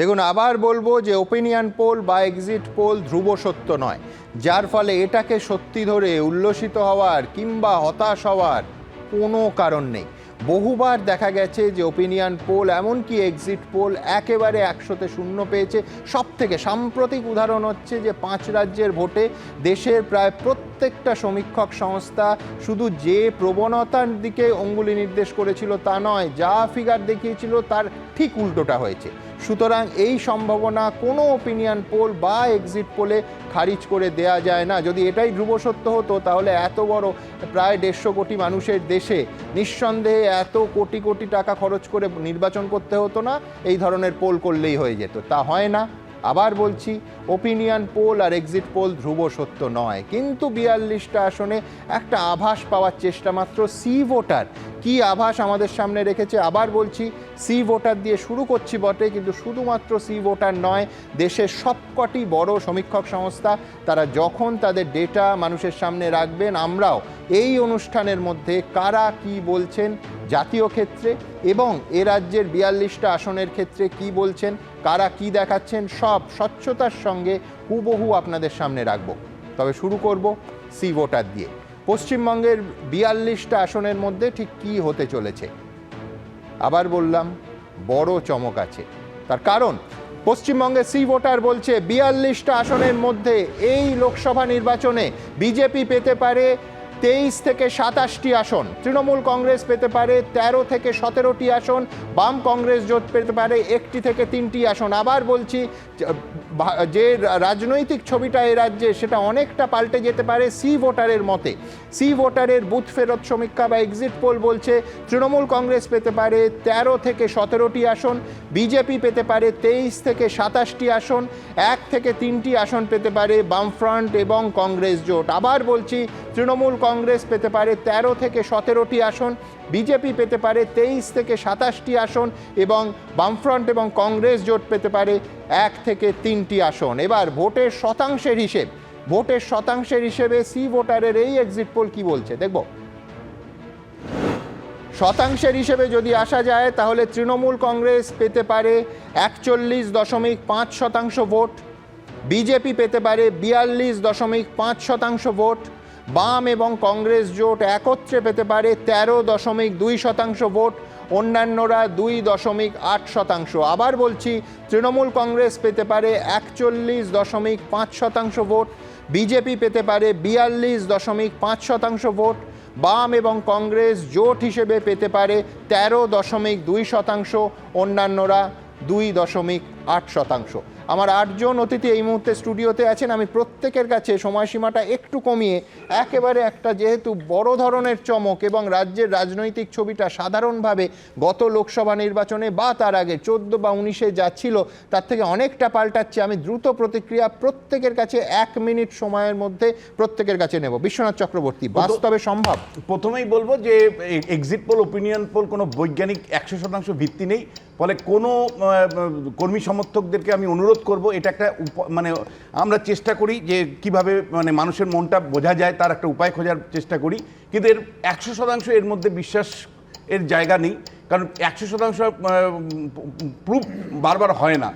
দেখুন, আবার বলব যে ওপিনিয়ন পোল বা এক্সিট পোল ধ্রুব সত্য নয়। যার ফলে এটাকে সত্যি ধরে উল্লসিত হওয়ার কিংবা হতাশ হওয়ার কোনো কারণ নেই। বহুবার দেখা গেছে যে ওপিনিয়ন পোল এমনকি এক্সিট পোল একেবারে একশোতে শূন্য পেয়েছে। সব থেকে সাম্প্রতিক উদাহরণ হচ্ছে যে পাঁচ রাজ্যের ভোটে দেশের প্রায় প্রত্যেকটা সমীক্ষক সংস্থা শুধু যে প্রবণতার দিকে অঙ্গুলি নির্দেশ করেছিল তা নয়, যা ফিগার দেখিয়েছিল তার ঠিক উল্টোটা হয়েছে। সুতরাং এই সম্ভাবনা কোনো ওপিনিয়ন পোল বা এক্সিট পোলে খারিজ করে দেয়া যায় না। যদি এটাই ধ্রুব সত্য হতো, তাহলে এত বড় প্রায় দেড়শো কোটি মানুষের দেশে নিঃসন্দেহে এত কোটি কোটি টাকা খরচ করে নির্বাচন করতে হতো না, এই ধরনের পোল করলেই হয়ে যেত। তা হয় না। আবার বলছি ওপিনিয়ন পোল আর এক্সিট পোল ধ্রুব সত্য নয়। কিন্তু বিয়াল্লিশটা আসনে একটা আভাস পাওয়ার চেষ্টা মাত্র সি ভোটার কি আভাস আমাদের সামনে রেখেছে? আবার বলছি, সি ভোটার দিয়ে শুরু করছি বটে, কিন্তু শুধুমাত্র সি ভোটার নয়, দেশের সবকটি বড় সমীক্ষক সংস্থা, তারা যখন তাদের ডেটা মানুষের সামনে রাখবেন, আমরাও এই অনুষ্ঠানের মধ্যে কারা কি বলছেন জাতীয় ক্ষেত্রে এবং এ রাজ্যের বিয়াল্লিশটা আসনের ক্ষেত্রে কি বলছেন, কারা কি দেখাচ্ছেন, সব স্বচ্ছতার সঙ্গে হুবহু আপনাদের সামনে রাখব। তবে শুরু করব সি ভোটার দিয়ে। পশ্চিমবঙ্গের বিয়াল্লিশটা আসনের মধ্যে ঠিক কি হতে চলেছে? আবার বললাম, বড় চমক আছে। তার কারণ, পশ্চিমবঙ্গের সি ভোটার বলছে, বিয়াল্লিশটা আসনের মধ্যে এই লোকসভা নির্বাচনে বিজেপি পেতে পারে তেইশ থেকে সাতাশটি আসন, তৃণমূল কংগ্রেস পেতে পারে তেরো থেকে সতেরোটি আসন, বাম কংগ্রেস জোট পেতে পারে একটি থেকে তিনটি আসন। আবার বলছি যে, রাজনৈতিক ছবিটা এ রাজ্যে সেটা অনেকটা পাল্টে যেতে পারে সি ভোটারের মতে। সি ভোটারের বুথ ফেরত সমীক্ষা বা এক্সিট পোল বলছে তৃণমূল কংগ্রেস পেতে পারে তেরো থেকে সতেরোটি আসন বিজেপি পেতে পারে তেইশ থেকে সাতাশটি আসন এক থেকে তিনটি আসন পেতে পারে বামফ্রন্ট এবং কংগ্রেস জোট। আবার বলছি তৃণমূল কংগ্রেস পেতে পারে তেরো থেকে সতেরোটি আসন বিজেপি পেতে পারে তেইশ থেকে সাতাশটি আসন এবং বামফ্রন্ট এবং কংগ্রেস জোট পেতে পারে এক থেকে তিনটি আসন। এবার ভোটের শতাংশের হিসেব। ভোটের শতাংশের হিসেবে সি ভোটারের এই এক্সিট পোল কি বলছে? দেখব। শতাংশের হিসেবে যদি আসা যায়, তাহলে তৃণমূল কংগ্রেস পেতে পারে একচল্লিশ দশমিক পাঁচ শতাংশ ভোট। বিজেপি পেতে পারে বিয়াল্লিশ দশমিক পাঁচ শতাংশ ভোট। বাম এবং কংগ্রেস জোট একত্রে পেতে পারে তেরো দশমিক দুই শতাংশ ভোট, অন্যান্যরা দুই দশমিক আট শতাংশ। আবার বলছি, তৃণমূল কংগ্রেস পেতে পারে একচল্লিশ দশমিক পাঁচ শতাংশ ভোট, বিজেপি পেতে পারে বিয়াল্লিশ দশমিক পাঁচ শতাংশ ভোট, বাম এবং কংগ্রেস জোট হিসেবে পেতে পারে তেরো দশমিক দুই শতাংশ, অন্যান্যরা দুই দশমিক আট শতাংশ। আমার আটজন অতিথি এই মুহূর্তে স্টুডিওতে আছেন। আমি প্রত্যেকের কাছে সময়সীমাটা একটু কমিয়ে একেবারে একটা যেহেতু বড় ধরনের চমক এবং রাজ্যের রাজনৈতিক ছবিটা সাধারণভাবে গত লোকসভা নির্বাচনে বা তার আগে চোদ্দ বা উনিশে যা ছিল তার থেকে অনেকটা পাল্টাচ্ছে। আমি দ্রুত প্রতিক্রিয়া প্রত্যেকের কাছে এক মিনিট সময়ের মধ্যে প্রত্যেকের কাছে নেব। বিশ্বনাথ চক্রবর্তী বাস্তবে সম্ভব? প্রথমেই বলব যে এক্সিট পোল ওপিনিয়ন পোল কোনো বৈজ্ঞানিক একশো শতাংশ ভিত্তি নেই। ফলে কোনো কর্মী সমর্থকদেরকে আমি অনুরোধ করব এটা একটা উপ- মানে আমরা চেষ্টা করি যে কীভাবে মানে মানুষের মনটা বোঝা যায় তার একটা উপায় খোঁজার চেষ্টা করি। কিন্তু এর একশো শতাংশ এর মধ্যে বিশ্বাস এর জায়গা নেই কারণ একশো শতাংশ প্রুফ বারবার হয় না।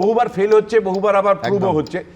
বহুবার ফেল হচ্ছে বহুবার আবার প্রুভও হচ্ছে।